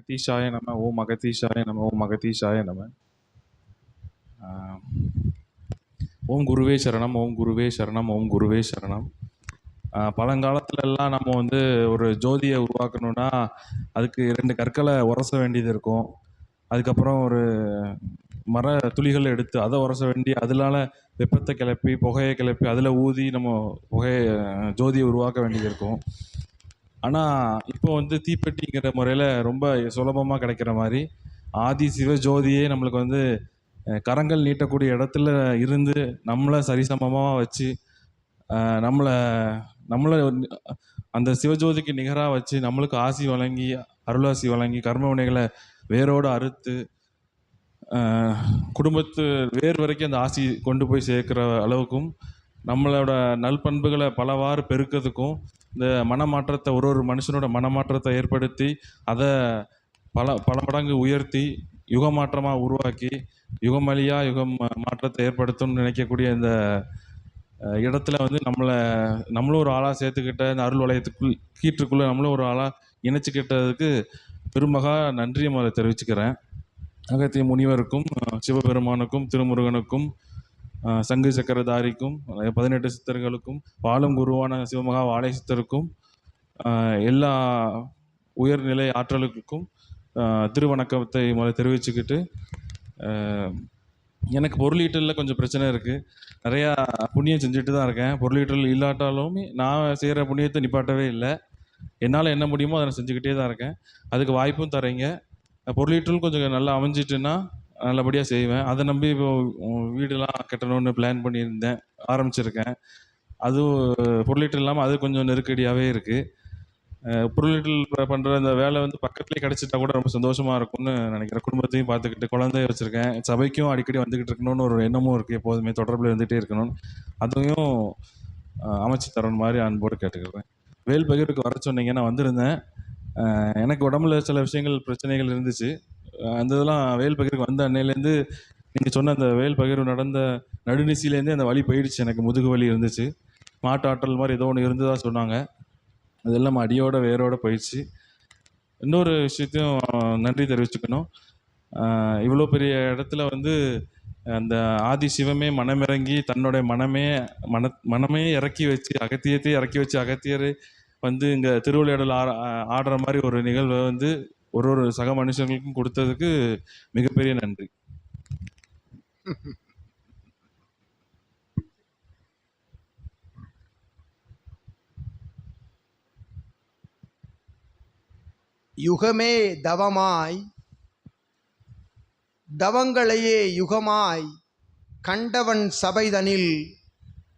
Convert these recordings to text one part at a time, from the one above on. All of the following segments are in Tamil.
அகதீஷாய நம்ம ஓம் அகதீஷாய நம்ம ஓம் அகதீஷாய நம்ம ஓம் குருவே சரணம் ஓம் குருவே சரணம் ஓம் குருவே சரணம். பழங்காலத்துலலாம் நம்ம வந்து ஒரு ஜோதியை உருவாக்கணும்னா அதுக்கு ரெண்டு கற்களை உரச வேண்டியது இருக்கும். அதுக்கப்புறம் ஒரு மர துளிகள் எடுத்து அதை உரச வேண்டி அதனால வெப்பத்தை கிளப்பி புகையை கிளப்பி அதில் ஊதி நம்ம புகையை ஜோதியை உருவாக்க வேண்டியது இருக்கும். ஆனால் இப்போ வந்து தீப்பெட்டிங்கிற முறையில் ரொம்ப சுலபமாக கிடைக்கிற மாதிரி ஆதி சிவ ஜோதியே நம்மளுக்கு வந்து கரங்கள் நீட்டக்கூடிய இடத்துல இருந்து நம்மளை சரிசமமாக வச்சு நம்மளை நம்மளை அந்த சிவஜோதிக்கு நிகராக வச்சு நம்மளுக்கு ஆசி வழங்கி அருளாசி வழங்கி கர்ம வினைகளை வேரோடு அறுத்து குடும்பத்து வேர் வரைக்கும் அந்த ஆசி கொண்டு போய் சேர்க்குற அளவுக்கும் நம்மளோட நல்பண்புகளை பலவாறு பெருக்கிறதுக்கும் இந்த மனமாற்றத்தை ஒரு ஒரு மனுஷனோட மனமாற்றத்தை ஏற்படுத்தி அதை பல பல மடங்கு உயர்த்தி யுகமாற்றமாக உருவாக்கி யுகமலியா யுகம் மாற்றத்தை ஏற்படுத்தும்னு நினைக்கக்கூடிய இந்த இடத்துல வந்து நம்மளை நம்மளும் ஒரு ஆளாக சேர்த்துக்கிட்ட இந்த அருள் வளையத்துக்குள் கீற்றுக்குள்ளே நம்மளும் ஒரு ஆளாக இணைச்சிக்கிட்டதுக்கு பெருமகா நன்றியை முதல்ல தெரிவிச்சுக்கிறேன். அகத்திய முனிவருக்கும் சிவபெருமானுக்கும் திருமுருகனுக்கும் சங்கு சக்கரதாரிக்கும் பதினெட்டு சித்தர்களுக்கும் வாழும் குருவான சிவமகா வாழை சித்தருக்கும் எல்லா உயர்நிலை ஆற்றலுக்கும் திருவணக்கத்தை முதல்ல தெரிவிச்சுக்கிட்டு எனக்கு பொருளீட்டலில் கொஞ்சம் பிரச்சனை இருக்குது நிறையா புண்ணியம் செஞ்சுட்டு தான் இருக்கேன். பொருளீட்டல் இல்லாட்டாலும் நான் செய்கிற புண்ணியத்தை நிப்பாட்டவே இல்லை. என்னால் என்ன முடியுமோ அதை நான் செஞ்சுக்கிட்டே தான் இருக்கேன். அதுக்கு வாய்ப்பும் தரீங்க பொருளீட்டல் கொஞ்சம் நல்லா அமைஞ்சிட்டுன்னா நல்லபடியாக செய்வேன். அதை நம்பி இப்போ வீடெல்லாம் கட்டணும்னு பிளான் பண்ணியிருந்தேன். ஆரம்பிச்சிருக்கேன். அதுவும் பொருளீட்டல் இல்லாமல் அது கொஞ்சம் நெருக்கடியாகவே இருக்குது பொருளீட்டல் பண்ணுற அந்த வேலை வந்து பக்கத்துலேயே கிடச்சிட்டா கூட ரொம்ப சந்தோஷமாக இருக்கும்னு நினைக்கிறேன். குடும்பத்தையும் பார்த்துக்கிட்டு குழந்தைய வச்சுருக்கேன். சபைக்கும் அடிக்கடி வந்துக்கிட்டு இருக்கணும்னு ஒரு எண்ணமும் இருக்குது எப்போதுமே தொடர்பில் இருந்துகிட்டே இருக்கணும். அதையும் அமைச்சு தரணும் மாதிரி அன்போடு கேட்டுக்கிறேன். வேல் பகிர்வுக்கு வர சொன்னீங்க. நான் வந்திருந்தேன். எனக்கு உடம்புல சில விஷயங்கள் பிரச்சனைகள் இருந்துச்சு. அந்த இதெல்லாம் வேல் பகிர்வுக்கு வந்த அன்னையிலேருந்து நீங்கள் சொன்ன அந்த வேல் பகிர்வு நடந்த நடுநிசிலேருந்தே அந்த வலி போயிடுச்சு. எனக்கு முதுகு வலி இருந்துச்சு. மாட்டு ஆற்றல் மாதிரி ஏதோ ஒன்று இருந்ததா சொன்னாங்க. அதெல்லாம் அடியோட வேரோட போயிடுச்சு. இன்னொரு விஷயத்தையும் நன்றி தெரிவிச்சுக்கணும். இவ்வளோ பெரிய இடத்துல வந்து அந்த ஆதி சிவமே மனமிறங்கி தன்னுடைய மனமே மன மனமே இறக்கி வச்சு அகத்தியத்தை இறக்கி வச்சு அகத்தியர் வந்து இங்கே திருவிளையாடல் ஆ ஆடுற மாதிரி ஒரு நிகழ்வை வந்து ஒரு ஒரு சக மனுஷங்களுக்கும் கொடுத்ததுக்கு மிகப்பெரிய நன்றி. யுகமே தவமாய் தவங்களையே யுகமாய் கண்டவன் சபைதனில்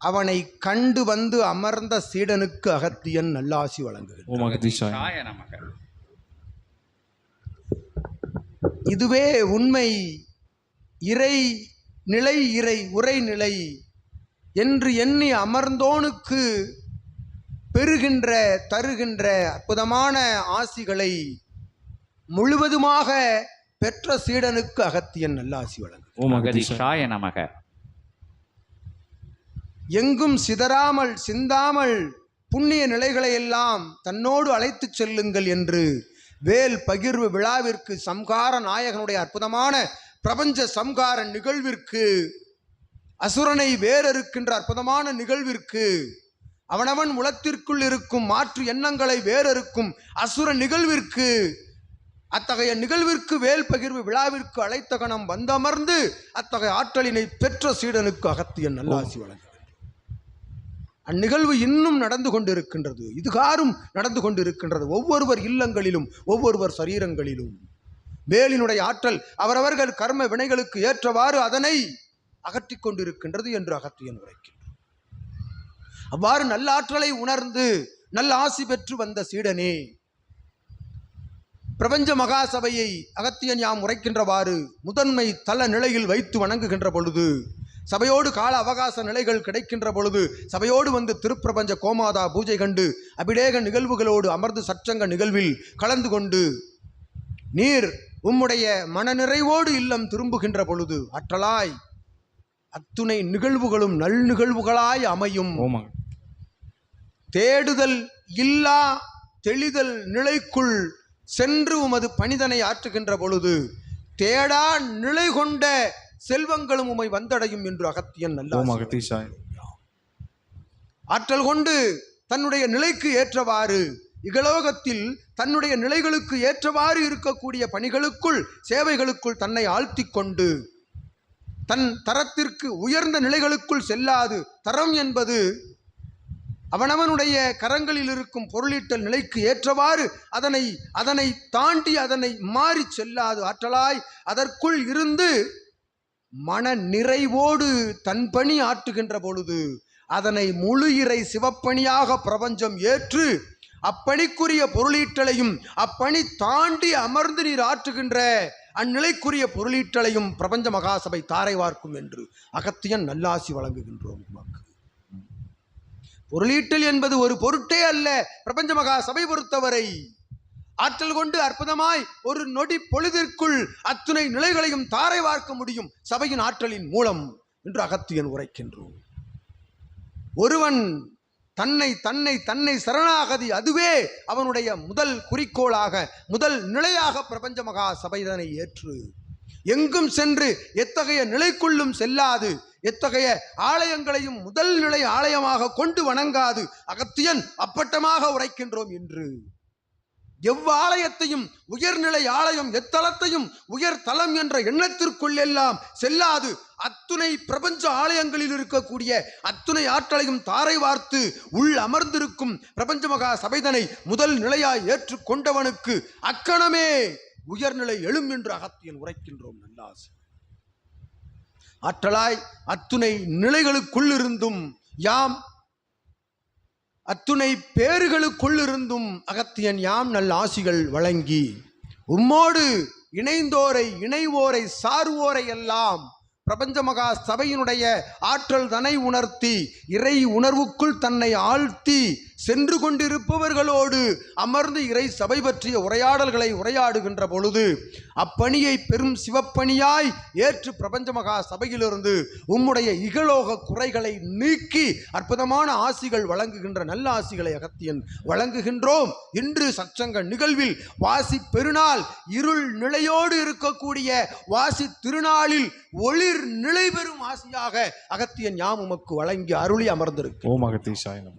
அவனை கண்டு வந்து அமர்ந்த சீடனுக்கு அகத்தியன் நல்லாசி வழங்குகிறான் ஓம் அகதீஷாய் சாய நமக இதுவே உண்மை. இறை நிலை இறை உரை நிலை. என்று எண்ணி அமர்ந்தோனுக்கு பெறுகின்ற தருகின்ற அற்புதமான ஆசிகளை முழுவதுமாக பெற்ற சீடனுக்கு அகத்தியன் நல்லாசி வழங்கு ஓம் அகதீஷாய் அகதீஷாய நமக. எங்கும் சிதறாமல் சிந்தாமல் புண்ணிய நிலைகளை எல்லாம் தன்னோடு அழைத்துச் செல்லுங்கள் என்று வேல் பகிர்வு விழாவிற்கு சம்கார நாயகனுடைய அற்புதமான பிரபஞ்ச சம்கார நிகழ்விற்கு அசுரனை வேறறுக்கின்ற அற்புதமான நிகழ்விற்கு அவனவன் உலத்திற்குள் இருக்கும் மாற்று எண்ணங்களை வேறறுக்கும் அசுர நிகழ்விற்கு அத்தகைய நிகழ்விற்கு வேல் பகிர்வு விழாவிற்கு அழைத்த கணம் வந்தமர்ந்து அத்தகைய ஆற்றலினை பெற்ற சீடனுக்கு அகத்தியன் நல்லாசி வழங்க. அந்நிகழ்வு இன்னும் நடந்து கொண்டிருக்கின்றது. இதுகாரும் நடந்து கொண்டிருக்கின்றது. ஒவ்வொருவர் இல்லங்களிலும் ஒவ்வொருவர் சரீரங்களிலும். வேலினுடைய ஆற்றல் அவரவர்கள் கர்ம வினைகளுக்கு ஏற்றவாறு அதனை அகற்றிக் கொண்டிருக்கின்றது என்று அகத்தியன் உரைக்கின்றார் அவ்வாறு நல்ல ஆற்றலை உணர்ந்து நல்ல ஆசி பெற்று வந்த சீடனே பிரபஞ்ச மகாசபையை அகத்தியன் யாம் உரைக்கின்றவாறு முதன்மை தல நிலையில் வைத்து வணங்குகின்ற பொழுது சபையோடு கால அவகாச நிலைகள் கிடைக்கின்ற பொழுது சபையோடு வந்து திருப்பிரபஞ்ச கோமாதா பூஜை கண்டு அபிடேக நிகழ்வுகளோடு அமர்ந்து சற்சங்க நிகழ்வில் கலந்து கொண்டு நீர் உம்முடைய மனநிறைவோடு இல்லம் திரும்புகின்ற பொழுது ஆற்றலாய் அத்துணை நிகழ்வுகளும் நல் நிகழ்வுகளாய் அமையும். தேடுதல் இல்லா தெளிதல் நிலைக்குள் சென்று உமது பணிதனை ஆற்றுகின்ற பொழுது தேடா நிலை கொண்ட செல்வங்களும் உமை வந்தடையும் என்று அகத்தியன் நல்ல ஆற்றல் கொண்டு தன்னுடைய நிலைக்கு ஏற்றவாறு இகலோகத்தில் தன்னுடைய நிலைகளுக்கு ஏற்றவாறு இருக்கக்கூடிய பணிகளுக்குள் சேவைகளுக்குள் தன்னை ஆழ்த்திக் கொண்டு தன் தரத்திற்கு உயர்ந்த நிலைகளுக்குள் செல்லாது. தரம் என்பது அவனவனுடைய கரங்களில் இருக்கும் பொருளீட்டல் நிலைக்கு ஏற்றவாறு அதனை அதனை தாண்டி அதனை மாறி செல்லாது. ஆற்றலாய் அதற்குள் இருந்து மன நிறைவோடு தன் பணி ஆற்றுகின்ற பொழுது அதனை முழு இறை சிவப்பணியாக பிரபஞ்சம் ஏற்று அப்பணிக்குரிய பொருளீட்டலையும் அப்பணி தாண்டி அமர்ந்து நீர் ஆற்றுகின்ற அந்நிலைக்குரிய பொருளீட்டலையும் பிரபஞ்ச மகாசபை தாரை வார்க்கும் என்று அகத்தியன் நல்லாசி வழங்குகின்றோம் உமக்கு. பொருளீட்டல் என்பது ஒரு பொருட்டே அல்ல. பிரபஞ்ச மகாசபை பொறுத்தவரை ஆற்றல் கொண்டு அற்புதமாய் ஒரு நொடி பொழுதிற்குள் அத்துணை நிலைகளையும் தாரை வார்க்க முடியும் சபையின் ஆற்றலின் மூலம் என்று அகத்தியன் உரைக்கின்றோம் ஒருவன் தன்னை தன்னை தன்னை சரணாகதி அதுவே அவனுடைய முதல் குறிக்கோளாக முதல் நிலையாக பிரபஞ்ச மகா சபைதனை ஏற்று. எங்கும் சென்று எத்தகைய நிலைக்குள்ளும் செல்லாது எத்தகைய ஆலயங்களையும் முதல் நிலை ஆலயமாக கொண்டு வணங்காது அகத்தியன் அப்பட்டமாக உரைக்கின்றோம் என்று. எவ்வாலயத்தையும் உயர்நிலை ஆலயம் எத்தலத்தையும் உயர் தலம் என்ற எண்ணத்திற்குள் எல்லாம் செல்லாது. அத்துணை பிரபஞ்ச ஆலயங்களில் இருக்கக்கூடிய அத்துணை ஆற்றலையும் தாரை வார்த்து உள் அமர்ந்திருக்கும் பிரபஞ்ச மகா சபைதனை முதல் நிலையாய் ஏற்றுக்கொண்டவனுக்கு அக்கணமே உயர்நிலை எழும் என்று அகத்தியன் உரைக்கின்றோம் நல்லாசு. ஆற்றலாய் அத்துணை நிலைகளுக்குள்ளிருந்தும் யாம் அத்துணை பேறுகளுக்குள்ளிருந்தும் அகத்தியன் யாம் நல் ஆசிகள் வழங்கி உம்மோடு இணைந்தோரை இணைவோரை சார்வோரை எல்லாம் பிரபஞ்ச மகா சபையினுடைய ஆற்றல் தனை உணர்த்தி இறை உணர்வுக்குள் தன்னை ஆழ்த்தி சென்று கொண்டிருப்பவர்களோடு அமர்ந்து இறை சபை பற்றிய உரையாடல்களை உரையாடுகின்ற பொழுது அப்பணியை பெரும் சிவப்பணியாய் ஏற்று பிரபஞ்ச மகா சபையிலிருந்து உம்முடைய இகலோக குறைகளை நீக்கி அற்புதமான ஆசிகள் வழங்குகின்ற நல்ல ஆசிகளை அகத்தியன் வழங்குகின்றோம். இன்று சச்சங்க நிகழ்வில் வாசி பெருநாள் இருள் நிலையோடு இருக்கக்கூடிய வாசி திருநாளில் ஒளிர் நிலை பெறும் ஆசியாக அகத்தியன் யாம் உமக்கு வழங்கி அருளி அமர்ந்திருக்கு. ஓம் அகத்தீசாயனம்